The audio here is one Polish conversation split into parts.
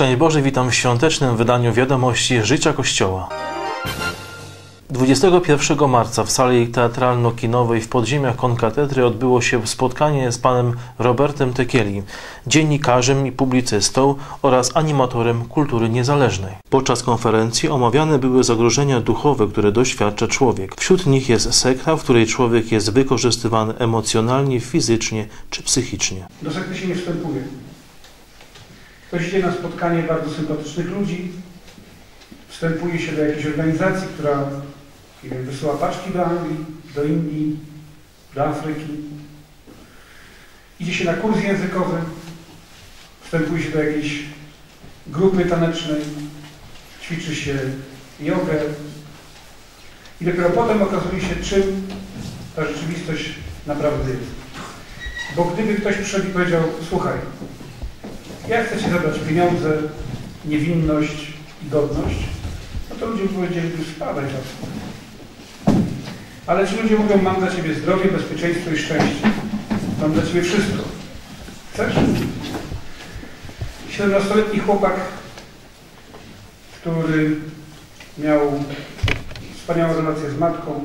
Szczęść Boże, witam w świątecznym wydaniu wiadomości Życia Kościoła. 21 marca w sali teatralno-kinowej w podziemiach konkatedry odbyło się spotkanie z panem Robertem Tekieli, dziennikarzem i publicystą oraz animatorem kultury niezależnej. Podczas konferencji omawiane były zagrożenia duchowe, które doświadcza człowiek. Wśród nich jest sekta, w której człowiek jest wykorzystywany emocjonalnie, fizycznie czy psychicznie. Do sekty się nie wstępuje. Ktoś idzie na spotkanie bardzo sympatycznych ludzi, wstępuje się do jakiejś organizacji, która nie wiem, wysyła paczki do Anglii, do Indii, do Afryki. Idzie się na kurs językowy, wstępuje się do jakiejś grupy tanecznej, ćwiczy się jogę i dopiero potem okazuje się, czym ta rzeczywistość naprawdę jest. Bo gdyby ktoś przyszedł i powiedział, słuchaj, ja chcę Ci zabrać pieniądze, niewinność i godność, no to ludzie powiedzieli, spadaj za ale ci ludzie mówią, mam dla Ciebie zdrowie, bezpieczeństwo i szczęście. Mam dla Ciebie wszystko. Chcesz? 17-letni chłopak, który miał wspaniałą relację z matką,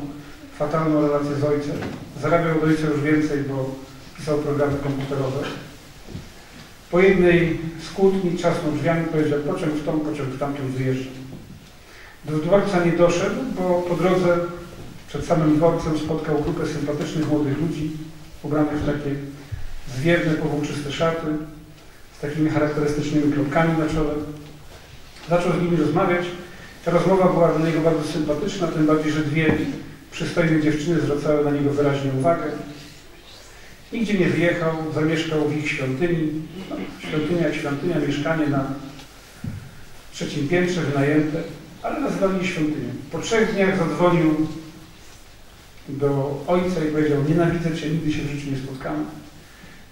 fatalną relację z ojcem. Zarabiał od ojca już więcej, bo pisał programy komputerowe. Po jednej skłótni trzasnął drzwiami, powiedział pociąg w tą, pociąg w tamtym wyjeżdżam. Do dworca nie doszedł, bo po drodze przed samym dworcem spotkał grupę sympatycznych młodych ludzi, ubranych w takie zwiewne, powłóczyste szaty, z takimi charakterystycznymi kropkami na czole. Zaczął z nimi rozmawiać. Ta rozmowa była dla niego bardzo sympatyczna, tym bardziej, że dwie przystojne dziewczyny zwracały na niego wyraźnie uwagę. Nigdzie nie wyjechał, zamieszkał w ich świątyni. No, świątynia świątynia, mieszkanie na trzecim piętrze wynajęte, ale nazywali je świątynią. Po trzech dniach zadzwonił do ojca i powiedział, nienawidzę Cię, nigdy się w życiu nie spotkamy.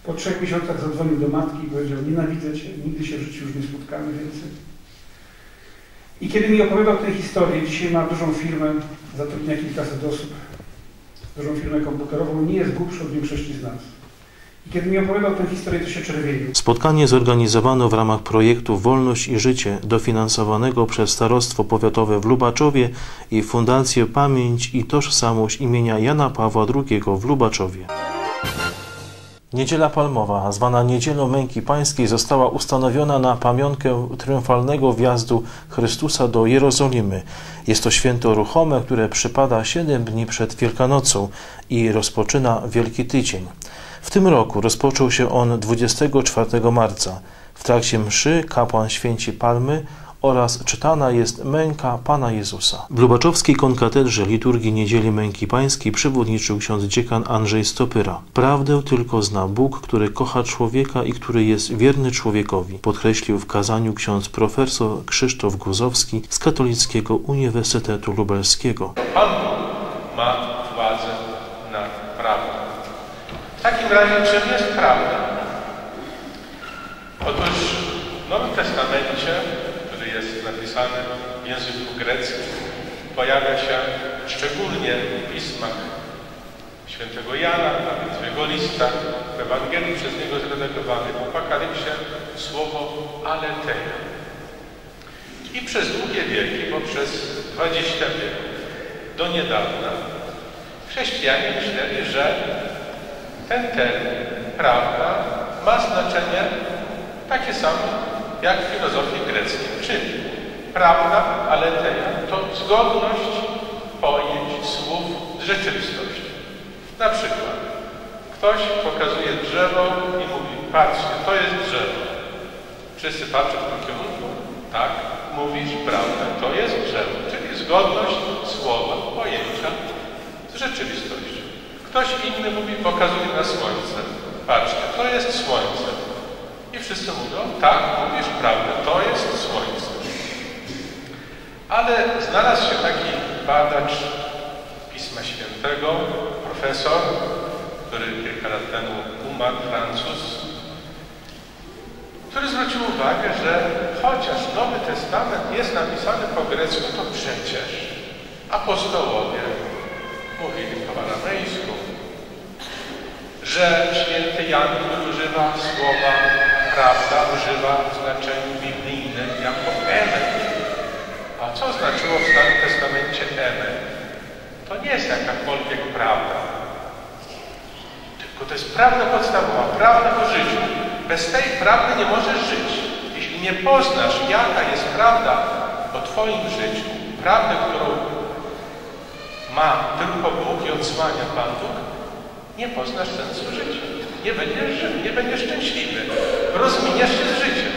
Po trzech miesiącach zadzwonił do matki i powiedział, nienawidzę Cię, nigdy się w życiu już nie spotkamy więcej. I kiedy mi opowiadał tę historię, dzisiaj ma dużą firmę, zatrudnia kilkaset osób, dużą firmę komputerową, nie jest głupszy od większości z nas. I kiedy mi opowiadał tę historię, to się czerwienił. Spotkanie zorganizowano w ramach projektu Wolność i Życie, dofinansowanego przez Starostwo Powiatowe w Lubaczowie i Fundację Pamięć i Tożsamość imienia Jana Pawła II w Lubaczowie. Niedziela Palmowa, zwana Niedzielą Męki Pańskiej, została ustanowiona na pamiątkę triumfalnego wjazdu Chrystusa do Jerozolimy. Jest to święto ruchome, które przypada siedem dni przed Wielkanocą i rozpoczyna Wielki Tydzień. W tym roku rozpoczął się on 24 marca. W trakcie mszy kapłan święci palmy oraz czytana jest męka Pana Jezusa. W Lubaczowskiej konkatedrze liturgii Niedzieli Męki Pańskiej przewodniczył ksiądz dziekan Andrzej Stopyra. Prawdę tylko zna Bóg, który kocha człowieka i który jest wierny człowiekowi, podkreślił w kazaniu ksiądz profesor Krzysztof Guzowski z Katolickiego Uniwersytetu Lubelskiego. Pan ma władzę nad prawem. W takim razie czym jest prawda? Otóż w Nowym Testamencie, który napisany w języku greckim, pojawia się szczególnie w pismach świętego Jana, nawet w jego listach, w Ewangelii przez niego zredagowanych, w Apokalipsie słowo aleteja. I przez długie wieki, bo przez 20 wieków, do niedawna, chrześcijanie myśleli, że ten termin, prawda, ma znaczenie takie samo jak w filozofii greckiej, czyli prawda, aleteja, to zgodność pojęć, słów z rzeczywistością. Na przykład ktoś pokazuje drzewo i mówi, patrzcie, to jest drzewo. Wszyscy patrzą w tym kierunku, tak, mówisz prawdę, to jest drzewo, czyli zgodność słowa, pojęcia z rzeczywistością. Ktoś inny mówi, pokazuje na słońce. Patrzcie, to jest słońce. I wszyscy mówią, tak, mówisz prawdę, to jest słońce. Ale znalazł się taki badacz Pisma Świętego, profesor, który kilka lat temu umarł, Francuz, który zwrócił uwagę, że chociaż Nowy Testament jest napisany po grecku, to przecież apostołowie mówili po aramejsku, że święty Jan używa słowa prawda używa w znaczeniu biblijnym jako emet. Co znaczyło w Starym Testamencie emet? To nie jest jakakolwiek prawda. Tylko to jest prawda podstawowa, prawda o życiu. Bez tej prawdy nie możesz żyć. Jeśli nie poznasz, jaka jest prawda o Twoim życiu, prawdę, którą ma tylko Bóg i odsłania Pan Bóg, nie poznasz sensu życia. Nie będziesz żył, nie będziesz szczęśliwy. Rozminiesz się z życiem.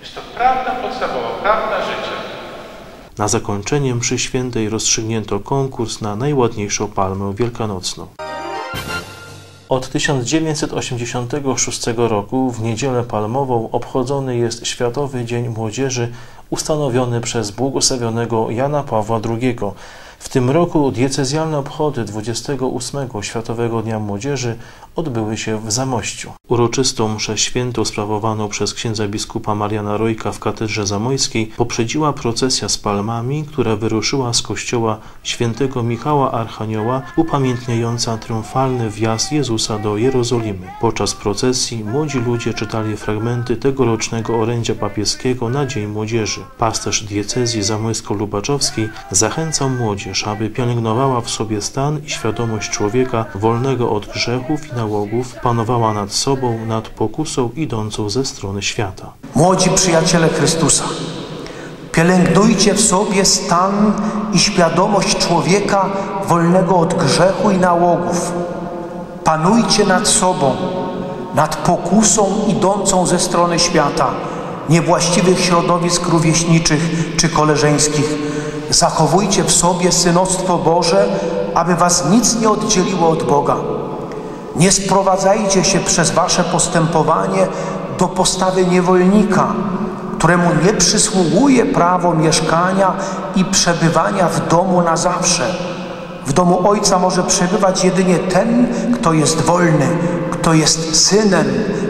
Jest to prawda podstawowa, prawda życia. Na zakończenie mszy świętej rozstrzygnięto konkurs na najładniejszą palmę wielkanocną. Od 1986 roku w Niedzielę Palmową obchodzony jest Światowy Dzień Młodzieży ustanowiony przez błogosławionego Jana Pawła II. W tym roku diecezjalne obchody 28 Światowego Dnia Młodzieży odbyły się w Zamościu. Uroczystą mszę świętą sprawowaną przez księdza biskupa Mariana Rojka w katedrze zamojskiej poprzedziła procesja z palmami, która wyruszyła z kościoła świętego Michała Archanioła upamiętniająca triumfalny wjazd Jezusa do Jerozolimy. Podczas procesji młodzi ludzie czytali fragmenty tegorocznego orędzia papieskiego na Dzień Młodzieży. Pasterz diecezji zamojsko-lubaczowskiej zachęcał młodzież, aby pielęgnowała w sobie stan i świadomość człowieka wolnego od grzechów i nałogów, panowała nad sobą, nad pokusą idącą ze strony świata. Młodzi przyjaciele Chrystusa, pielęgnujcie w sobie stan i świadomość człowieka wolnego od grzechu i nałogów. Panujcie nad sobą, nad pokusą idącą ze strony świata, niewłaściwych środowisk rówieśniczych czy koleżeńskich. Zachowujcie w sobie synostwo Boże, aby was nic nie oddzieliło od Boga. Nie sprowadzajcie się przez wasze postępowanie do postawy niewolnika, któremu nie przysługuje prawo mieszkania i przebywania w domu na zawsze. W domu Ojca może przebywać jedynie ten, kto jest wolny, kto jest synem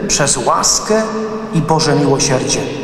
przez łaskę i Boże miłosierdzie.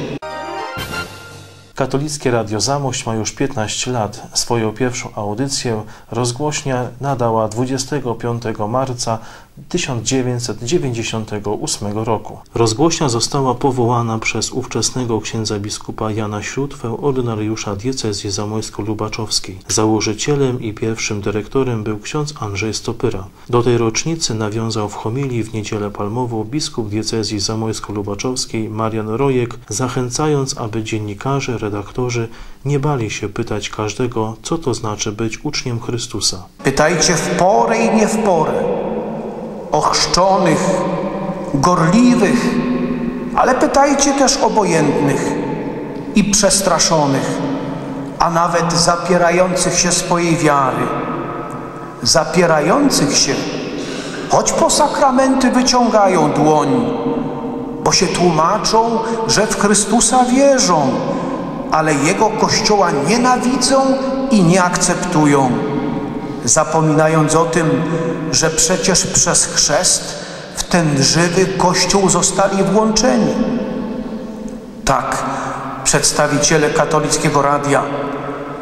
Katolickie Radio Zamość ma już 15 lat. Swoją pierwszą audycję rozgłośnia nadała 25 marca 1998 roku. Rozgłośnia została powołana przez ówczesnego księdza biskupa Jana Śródwę, ordynariusza diecezji zamojsko-lubaczowskiej. Założycielem i pierwszym dyrektorem był ksiądz Andrzej Stopyra. Do tej rocznicy nawiązał w homilii w Niedzielę Palmową biskup diecezji zamojsko-lubaczowskiej Marian Rojek, zachęcając, aby dziennikarze, redaktorzy nie bali się pytać każdego, co to znaczy być uczniem Chrystusa. Pytajcie w porę i nie w porę ochrzczonych, gorliwych, ale pytajcie też obojętnych i przestraszonych, a nawet zapierających się swojej wiary, zapierających się, choć po sakramenty wyciągają dłoń, bo się tłumaczą, że w Chrystusa wierzą, ale Jego Kościoła nienawidzą i nie akceptują zapominając o tym, że przecież przez chrzest w ten żywy Kościół zostali włączeni. Tak, przedstawiciele katolickiego radia,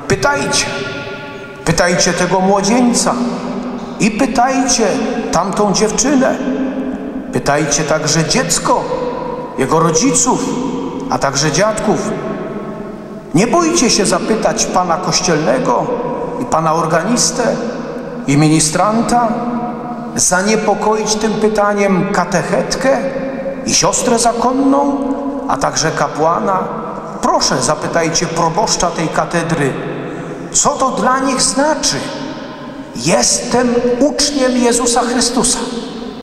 pytajcie, pytajcie tego młodzieńca i pytajcie tamtą dziewczynę, pytajcie także dziecko, jego rodziców, a także dziadków. Nie bójcie się zapytać pana kościelnego, i pana organistę, i ministranta, zaniepokoić tym pytaniem katechetkę i siostrę zakonną, a także kapłana. Proszę, zapytajcie proboszcza tej katedry, co to dla nich znaczy? Jestem uczniem Jezusa Chrystusa.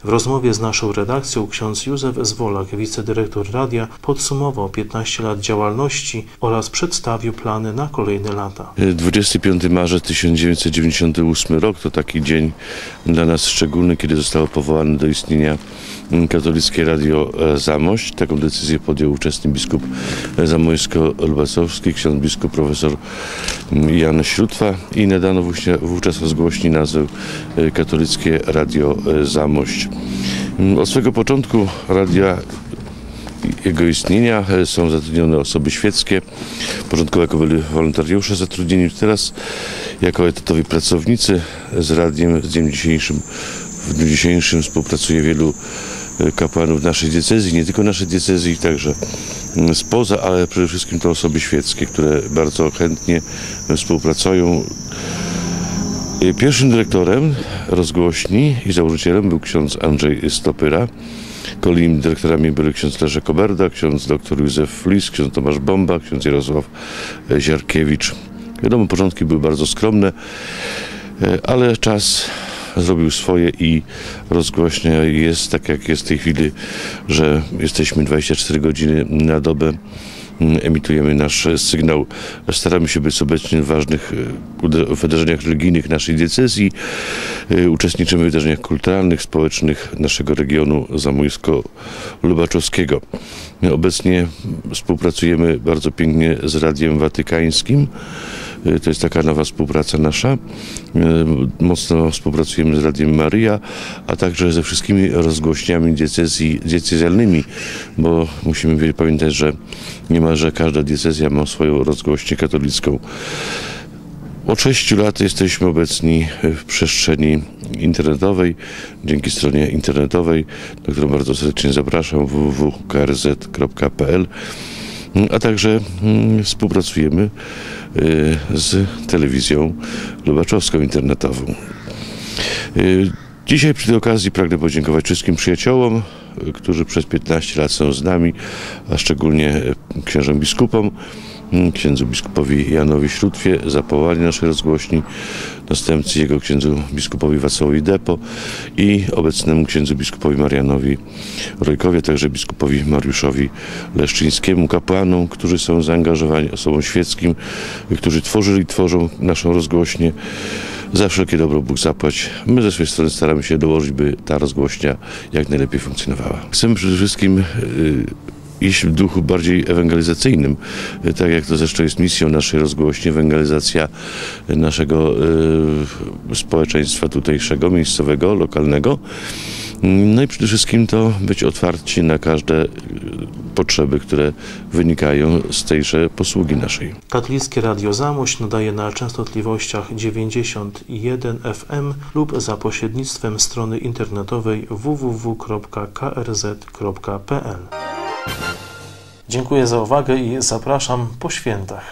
W rozmowie z naszą redakcją ksiądz Józef Zwolak, wicedyrektor radia, podsumował 15 lat działalności oraz przedstawił plany na kolejne lata. 25 marzec 1998 rok to taki dzień dla nas szczególny, kiedy zostało powołane do istnienia katolickie Radio Zamość. Taką decyzję podjął ówczesny biskup zamojsko-lubacowski, ksiądz biskup profesor Jan Śródwa i nadano wówczas rozgłośni nazwę Katolickie Radio Zamość. Od swego początku radia jego istnienia są zatrudnione osoby świeckie, początkowo jako byli wolontariusze zatrudnieni, teraz jako etatowi pracownicy z radiem z dniem dzisiejszym. W dniu dzisiejszym współpracuje wielu e, kapłanów naszej diecezji, nie tylko naszej diecezji, także mm, spoza, ale przede wszystkim to osoby świeckie, które bardzo chętnie współpracują. E, Pierwszym dyrektorem rozgłośni i założycielem był ksiądz Andrzej Stopyra. Kolejnymi dyrektorami byli ksiądz Leszek Koberda, ksiądz dr Józef Flis, ksiądz Tomasz Bomba, ksiądz Jarosław e, Ziarkiewicz. Wiadomo, początki były bardzo skromne, e, ale czas zrobił swoje i rozgłośnia jest tak, jak jest w tej chwili, że jesteśmy 24 godziny na dobę emitujemy nasz sygnał. Staramy się być obecni w ważnych e, wydarzeniach religijnych naszej diecezji. E, Uczestniczymy w wydarzeniach kulturalnych, społecznych naszego regionu zamojsko-lubaczowskiego. Obecnie współpracujemy bardzo pięknie z Radiem Watykańskim. E, To jest taka nowa współpraca nasza. E, Mocno współpracujemy z Radiem Maryja, a także ze wszystkimi rozgłośniami diecezji, diecezjalnymi, bo musimy pamiętać, że niemalże każda diecezja ma swoją rozgłośnię katolicką. Od 6 lat jesteśmy obecni w przestrzeni internetowej, dzięki stronie internetowej, do której bardzo serdecznie zapraszam www.krz.pl, a także mm, współpracujemy y, z telewizją lubaczowską internetową. Y, Dzisiaj przy tej okazji pragnę podziękować wszystkim przyjaciołom, którzy przez 15 lat są z nami, a szczególnie księżom biskupom, księdzu biskupowi Janowi Śrótwie za powołanie naszej rozgłośni, następcy jego księdzu biskupowi Wacławowi Depo i obecnemu księdzu biskupowi Marianowi Rojkowi, a także biskupowi Mariuszowi Leszczyńskiemu, kapłanom, którzy są zaangażowani, osobom świeckim, którzy tworzyli i tworzą naszą rozgłośnię. Za wszelkie dobro Bóg zapłać. My ze swojej strony staramy się dołożyć, by ta rozgłośnia jak najlepiej funkcjonowała. Chcemy przede wszystkim y, iść w duchu bardziej ewangelizacyjnym, y, tak jak to zresztą jest misją naszej rozgłośni, ewangelizacja y, naszego y, społeczeństwa tutejszego, miejscowego, lokalnego. No i przede wszystkim to być otwarci na każde potrzeby, które wynikają z tejże posługi naszej. Katolickie Radio Zamość nadaje na częstotliwościach 91 FM lub za pośrednictwem strony internetowej www.krz.pl. Dziękuję za uwagę i zapraszam po świętach.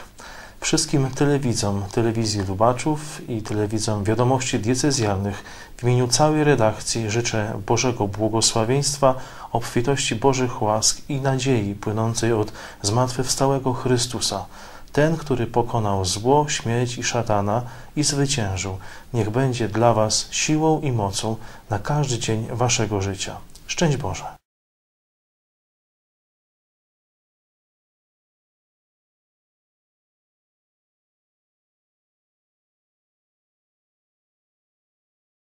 Wszystkim telewidzom Telewizji Lubaczów i telewidzom Wiadomości Diecezjalnych w imieniu całej redakcji życzę Bożego błogosławieństwa, obfitości Bożych łask i nadziei płynącej od zmartwychwstałego Chrystusa. Ten, który pokonał zło, śmierć i szatana i zwyciężył, niech będzie dla Was siłą i mocą na każdy dzień Waszego życia. Szczęść Boże!